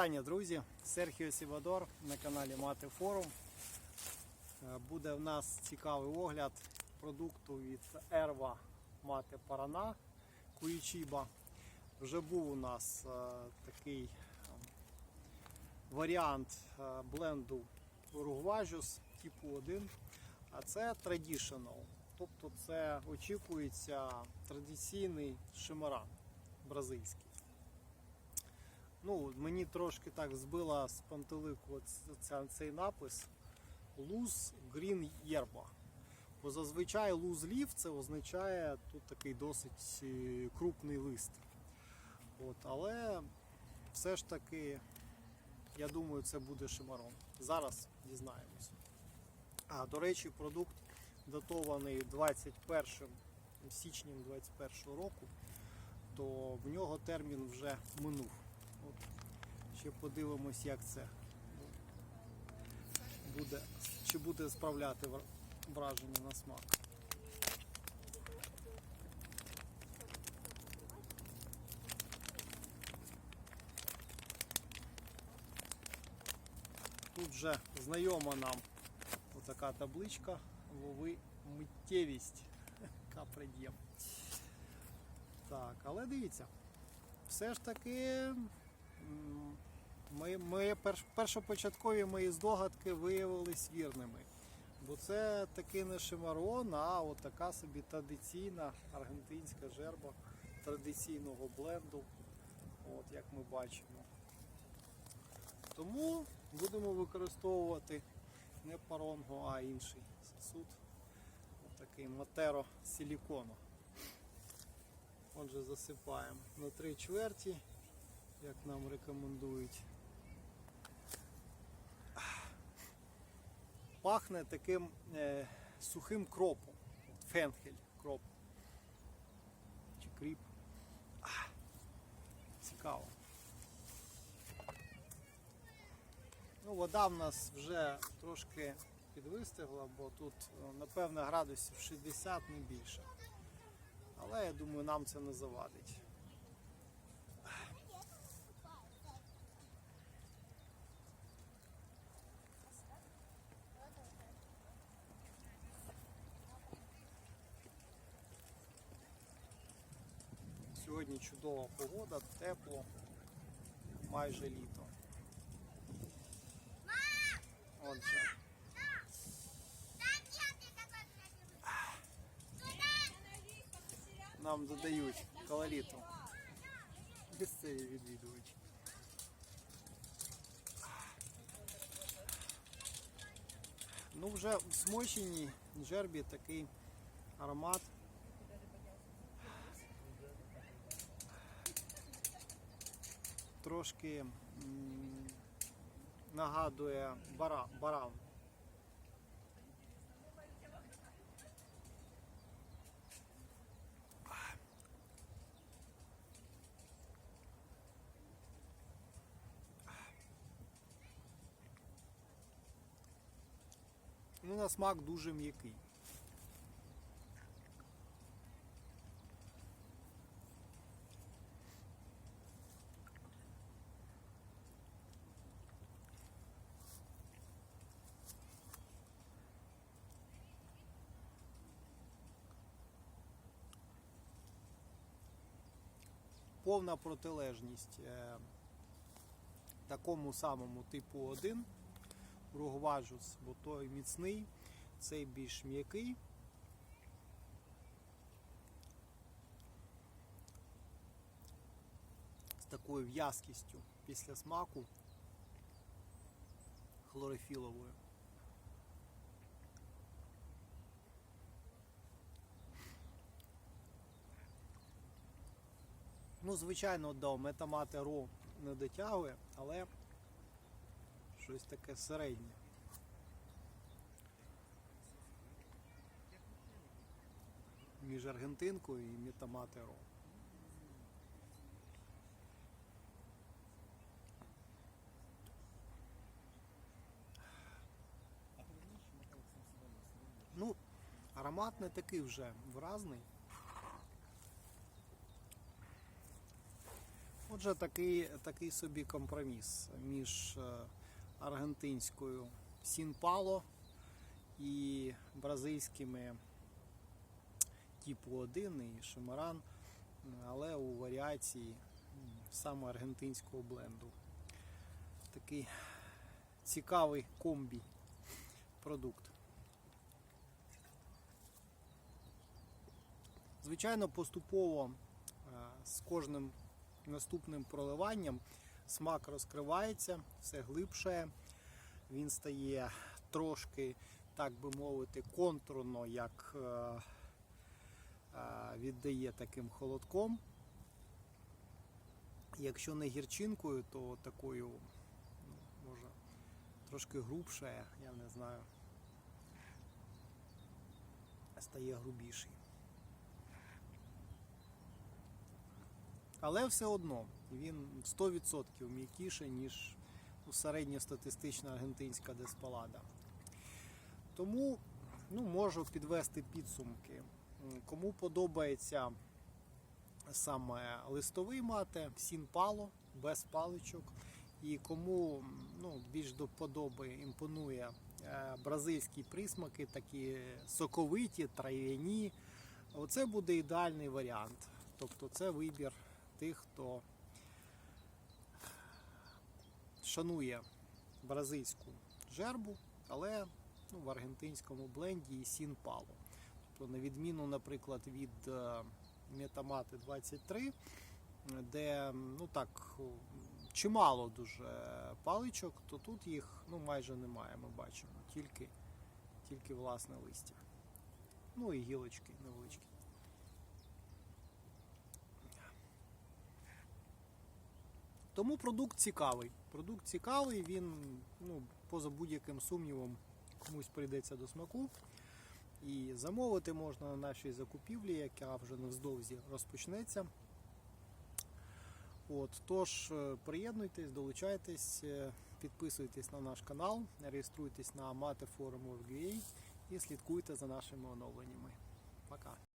вітання, друзі! Серхіо Сівадор на каналі Мати Форум. Е, Буде в нас цікавий огляд продукту від Ерва Мати Парана Куїчіба. Вже був у нас е, такий е, варіант бленду Uruguayus типу 1, а це Traditional. Тобто це очікується традиційний шимаран бразильський. Ну, мені трошки так збила з пантелику цей напис Luz Green Yerba. Бо зазвичай luz leaf це означає тут такий досить е, крупний лист. От, але все ж таки, я думаю, це буде шимарон. Зараз дізнаємось. А, до речі, продукт датований 21 січнем 21 року, то в нього термін вже минув. Ще подивимось, як це буде, чи буде справляти враження на смак. Тут вже знайома нам отака табличка лови миттєвість капредєм. Так, але дивіться, все ж таки м, ми, ми перш, першопочаткові мої здогадки виявились вірними. Бо це такий не шимарон, а от така собі традиційна аргентинська жерба традиційного бленду, от як ми бачимо. Тому будемо використовувати не паронго, а інший сосуд. Отакий матеро силікону. Отже, засипаємо на три чверті, як нам рекомендують. Пахне таким е, сухим кропом. Фенхель кроп. Чи кріп. А, цікаво. Ну, вода в нас вже трошки підвистигла, бо тут, е, напевно, градусів 60 не більше. Але я думаю, нам це не завадить. Чудова погода, тепло, майже літо. Отже, нам додають колориту. Місцеві відвідувачі. Ну, вже в смоченій джербі такий аромат. Трошки нагадує бара, баран. Ну, на смак дуже м'який. Повна протилежність е, такому самому типу 1 Ругважус, бо той міцний, цей більш м'який. З такою в'язкістю після смаку хлорофіловою. Ну, звичайно, до метамати ро не дотягує, але щось таке середнє. Між Аргентинкою і Метаматеро. Ну, аромат не такий вже вразний. Отже, такий, такий собі компроміс між е, аргентинською Сінпало і бразильськими типу 1 і Шимаран, але у варіації саме аргентинського бленду. Такий цікавий комбі продукт. Звичайно, поступово е, з кожним наступним проливанням смак розкривається, все глибше. Він стає трошки, так би мовити, контурно, як е, е, віддає таким холодком. Якщо не гірчинкою, то такою, ну, може, трошки грубше, я не знаю. Стає грубіший. Але все одно він 100% м'якіший, ніж середньостатистична аргентинська деспалада. Тому ну, можу підвести підсумки. Кому подобається саме листовий мате, сін пало, без паличок. І кому ну, більш до вподоби імпонує е, бразильські присмаки, такі соковиті, трав'яні, оце буде ідеальний варіант. Тобто це вибір тих, хто шанує бразильську жербу, але ну, в аргентинському бленді і сін пало. Тобто, на відміну, наприклад, від е, Метамати 23, де ну так чимало дуже паличок, то тут їх ну, майже немає, ми бачимо, тільки, тільки власне листя. Ну і гілочки невеличкі. Тому продукт цікавий. Продукт цікавий, він ну, поза будь-яким сумнівом комусь прийдеться до смаку. І замовити можна на нашій закупівлі, яка вже невздовзі розпочнеться. От, тож, е, приєднуйтесь, долучайтесь, е, підписуйтесь на наш канал, реєструйтесь на Mate Forum.ua і слідкуйте за нашими оновленнями. Пока!